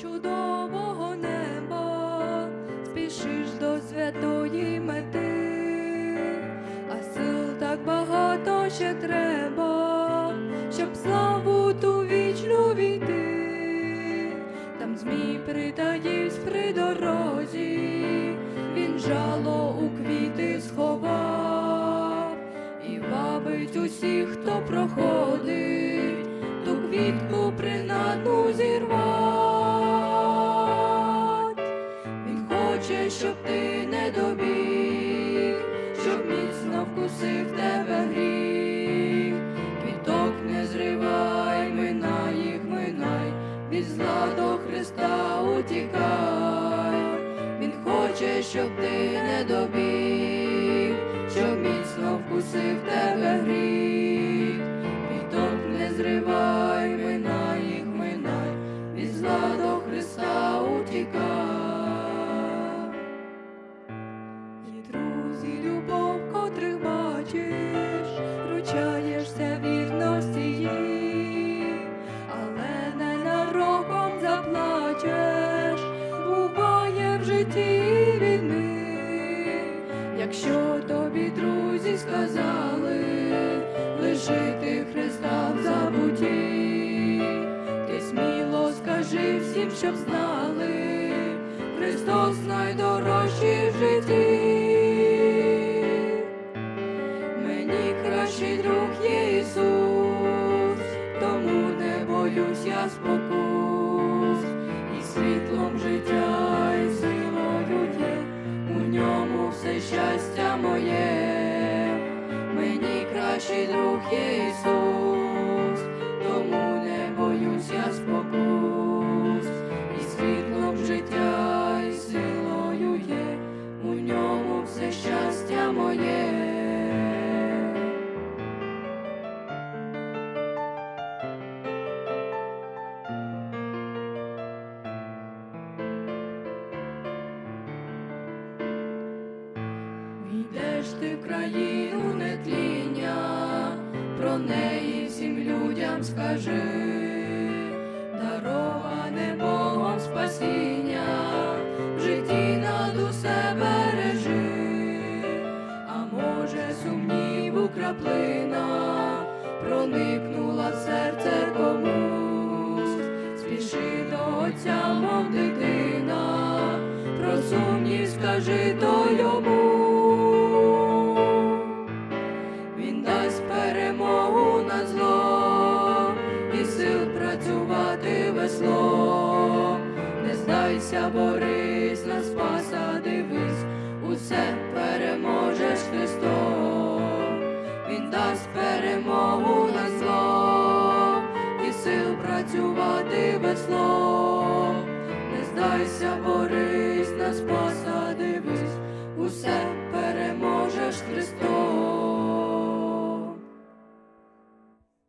чудового неба, спішиш до святої мети, а сил так багато ще треба, щоб славу ту вічну війти. Там змій притаївсь при дорозі, він жало у квіти сховав і вабить усіх, хто проходить, квітку принадну зірвать. Щоб ти не добіг, щоб міцно вкусив тебе гріх. Квіток не зривай, лишити Христа в забуті, ти сміло скажи всім, щоб знали, Христос найдорожчий в житті. Мені кращий друг є Ісус, тому не боюсь я спокус, і світлом життя, і силою у ньому все щастя моє, кращий друг є Ісус, тому не боюсь я спокус, і світлом життя, і силою є, у ньому все щастя моє. Війдеш ти країну нетління, про неї всім людям скажи, дароване Богом спасіння, в житті над усе бережи, а може сумніву краплина проникнула в серце комусь, спіши до отця, мов дитина, про сумнів скажи то йому. Весло. Не здайся, борись на спаса, дивись, усе переможеш Христом. Він дасть перемогу на зло і сил працювати весло. Не здайся, борись на спаса,